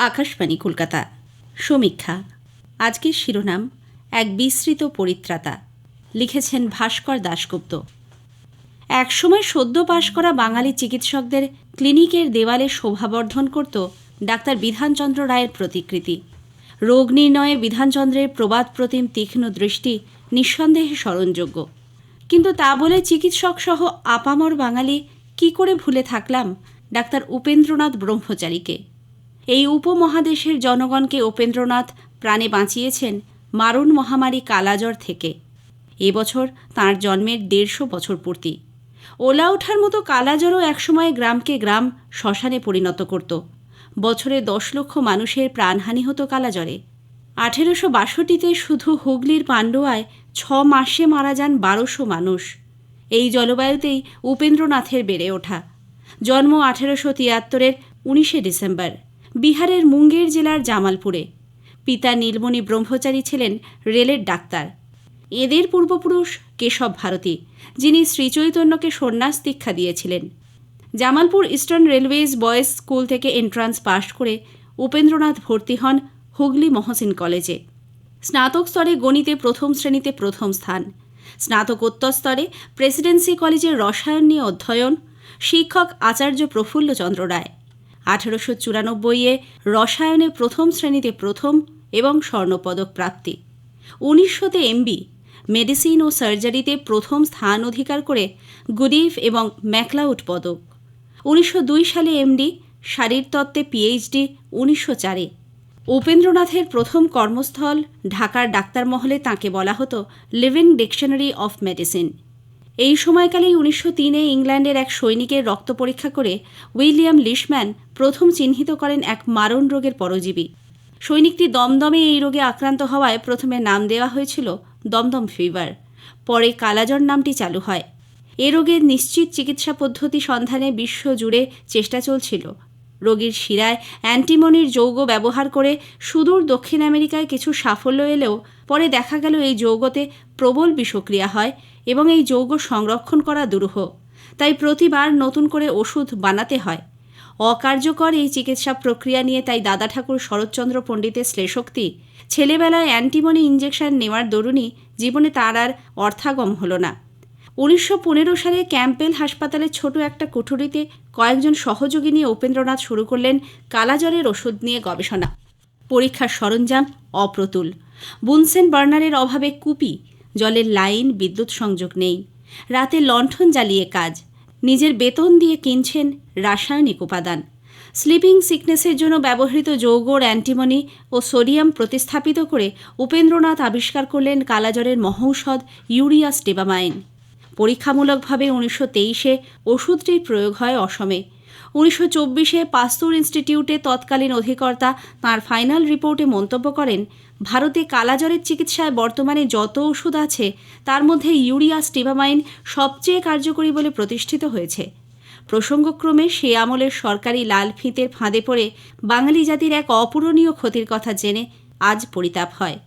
আকাশবাণী কলকাতা। সমীক্ষা, আজকের শিরোনাম, এক বিস্তৃত পরিত্রাতা। লিখেছেন ভাস্কর দাশগুপ্ত। একসময় সদ্য পাশ করা বাঙালি চিকিৎসকদের ক্লিনিকের দেওয়ালে শোভাবর্ধন করত ডাক্তার বিধানচন্দ্র রায়ের প্রতিকৃতি। রোগ নির্ণয়ে বিধানচন্দ্রের প্রবাদ প্রতিম তীক্ষ্ণ দৃষ্টি নিঃসন্দেহে স্মরণযোগ্য। কিন্তু তা বলে চিকিৎসক সহ আপামর বাঙালি কি করে ভুলে থাকলাম? ডাক্তার উপেন্দ্রনাথ ব্রহ্মচারীকে। এই উপমহাদেশের জনগণকে উপেন্দ্রনাথ প্রাণে বাঁচিয়েছেন মারণ মহামারী কালাজ্বর থেকে। এবছর তাঁর জন্মের দেড়শো বছর পূর্তি। ওলা ওঠার মতো কালাজ্বরও একসময় গ্রামকে গ্রাম শ্মশানে পরিণত করত। বছরে দশ লক্ষ মানুষের প্রাণহানি হতো কালাজ্বরে। আঠেরোশো বাষট্টিতে শুধু হুগলির পাণ্ডুয়ায় ছ মাসে মারা যান বারোশো মানুষ। এই জলবায়ুতেই উপেন্দ্রনাথের বেড়ে ওঠা। জন্ম আঠেরোশো তিয়াত্তরের উনিশে ডিসেম্বর। বিহারের মুঙ্গের জেলার জামালপুরে। পিতা নীলমণি ব্রহ্মচারী ছিলেন রেলের ডাক্তার। এদের পূর্বপুরুষ কেশব ভারতী, যিনি শ্রীচৈতন্যকে সন্ন্যাস দীক্ষা দিয়েছিলেন। Jamalpur eastern railways boys school থেকে এন্ট্রান্স পাশ করে উপেন্দ্রনাথ ভর্তি হন হুগলি মহসিন কলেজে। স্নাতক স্তরে গণিতে প্রথম শ্রেণীতে প্রথম স্থান। স্নাতকোত্তর স্তরে প্রেসিডেন্সি কলেজের রসায়ন নিয়ে অধ্যয়ন। শিক্ষক আচার্য প্রফুল্লচন্দ্র রায়। আঠারোশো চুরানব্বইয়ে রসায়নে প্রথম শ্রেণীতে প্রথম এবং স্বর্ণপদক প্রাপ্তি। উনিশশোতে এমবি, মেডিসিন ও সার্জারিতে প্রথম স্থান অধিকার করে গুডিভ এবং ম্যাকলাউড পদক। উনিশশো দুই সালে এমডি শারীরতত্ত্বে পিএইচডি, উনিশশো চারে। উপেন্দ্রনাথের প্রথম কর্মস্থল ঢাকার ডাক্তার মহলে তাঁকে বলা হতো লিভিং ডিকশনারি অফ মেডিসিন। এই সময়কালেই উনিশশো তিনে ইংল্যান্ডের এক সৈনিকের রক্ত পরীক্ষা করে উইলিয়াম লিশম্যান প্রথম চিহ্নিত করেন এক মারণ রোগের পরজীবী। সৈনিকটি দমদমে এই রোগে আক্রান্ত হওয়ায় প্রথমে নাম দেওয়া হয়েছিল দমদম ফিভার, পরে কালাজ্বর নামটি চালু হয়। এ রোগের নিশ্চিত চিকিৎসা পদ্ধতি সন্ধানে বিশ্বজুড়ে চেষ্টা চলছিল। রোগীর শিরায় অ্যান্টিমনির যৌগ ব্যবহার করে সুদূর দক্ষিণ আমেরিকায় কিছু সাফল্য এলেও পরে দেখা গেল এই যৌগতে প্রবল বিষক্রিয়া হয় এবং এই যৌগ সংরক্ষণ করা দুরূহ। তাই প্রতিবার নতুন করে ওষুধ বানাতে হয়। অকার্যকর এই চিকিৎসা প্রক্রিয়া নিয়ে তাই দাদা ঠাকুর শরৎচন্দ্র পণ্ডিতের শ্লেষোক্তি, ছেলেবেলায় অ্যান্টিমনি ইঞ্জেকশন নেওয়ার দরুনই জীবনে তার আর অর্থাগম হলো না। উনিশশো পনেরো সালে ক্যাম্পেল হাসপাতালের ছোট একটা কুঠুরিতে কয়েকজন সহযোগী নিয়ে উপেন্দ্রনাথ শুরু করলেন কালাজ্বরের ওষুধ নিয়ে গবেষণা। পরীক্ষার সরঞ্জাম অপ্রতুল। বুনসেন বার্নারের অভাবে কুপি জলের লাইন, বিদ্যুৎ সংযোগ নেই। রাতে লণ্ঠন জ্বালিয়ে কাজ। নিজের বেতন দিয়ে কিনছেন রাসায়নিক উপাদান। স্লিপিং সিকনেসের জন্য ব্যবহৃত যৌগর অ্যান্টিমনি ও সোডিয়াম প্রতিস্থাপিত করে উপেন্দ্রনাথ আবিষ্কার করলেন কালাজ্বরের মহৌষধ ইউরিয়া স্টেবামাইন। পরীক্ষামূলকভাবে উনিশশো তেইশে ওষুধটির প্রয়োগ হয় অসমে। উনিশশো চব্বিশে পাস্তুর ইনস্টিটিউটে তৎকালীন অধিকর্তা তাঁর ফাইনাল রিপোর্টে মন্তব্য করেন, ভারতে কালাজ্বরের চিকিৎসায় বর্তমানে যত ওষুধ আছে, তার মধ্যে ইউরিয়া, স্টিবামাইন সবচেয়ে কার্যকরী বলে প্রতিষ্ঠিত হয়েছে। প্রসঙ্গক্রমে, সে আমলের সরকারি লাল ফিতের ফাঁদে পড়ে বাঙালি জাতির এক অপূরণীয় ক্ষতির কথা জেনে আজ পরিতাপ হয়।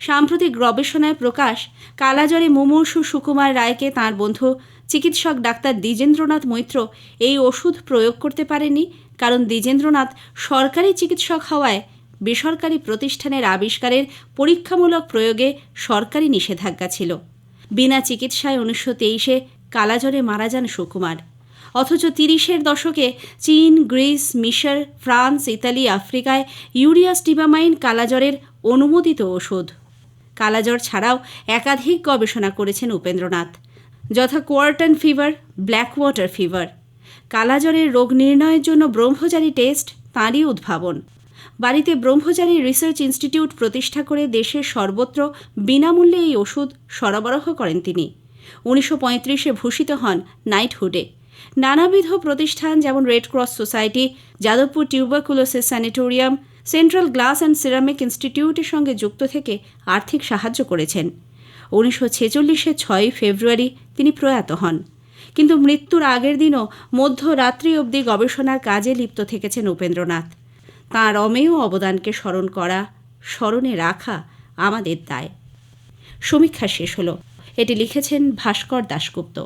সাম্প্রতিক গবেষণায় প্রকাশ, কালাজ্বরে মুমূর্ষু সুকুমার রায়কে তাঁর বন্ধু চিকিৎসক ডাক্তার দ্বিজেন্দ্রনাথ মৈত্র এই ওষুধ প্রয়োগ করতে পারেনি কারণ দ্বিজেন্দ্রনাথ সরকারি চিকিৎসক হওয়ায় বেসরকারি প্রতিষ্ঠানের আবিষ্কারের পরীক্ষামূলক প্রয়োগে সরকারি নিষেধাজ্ঞা ছিল। বিনা চিকিৎসায় উনিশশো তেইশে কালাজ্বরে মারা যান সুকুমার। অথচ তিরিশের দশকে চীন, গ্রিস, মিশর, ফ্রান্স, ইতালি, আফ্রিকায় ইউরিয়া স্টিবামাইন কালাজ্বরের অনুমোদিত ওষুধ। কালাজ্বর ছাড়াও একাধিক গবেষণা করেছেন উপেন্দ্রনাথ। যথা quartan fever black water fever. কালাজ্বরের রোগ নির্ণয়ের জন্য ব্রহ্মচারী টেস্ট, তাঁরই উদ্ভাবন। বাড়িতে ব্রহ্মচারী রিসার্চ ইনস্টিটিউট প্রতিষ্ঠা করে দেশের সর্বত্র বিনামূল্যে এই ওষুধ সরবরাহ করেন তিনি। উনিশশো পঁয়ত্রিশে ভূষিত হন নাইটহুডে। নানাবিধ প্রতিষ্ঠান যেমন Red Cross Society, Jadavpur tuberculosis sanatorium, central glass and ceramic ইনস্টিটিউটের সঙ্গে যুক্ত থেকে আর্থিক সাহায্য করেছেন। উনিশশো ছেচল্লিশে ছয়ই ফেব্রুয়ারি তিনি প্রয়াত হন। কিন্তু মৃত্যুর আগের দিনও মধ্যরাত্রি অবধি গবেষণার কাজে লিপ্ত থেকেছেন উপেন্দ্রনাথ। তাঁর অমেয় অবদানকে স্মরণ করা, স্মরণে রাখা আমাদের দায়। সমীক্ষা শেষ হলো। এটি লিখেছেন ভাস্কর দাশগুপ্ত।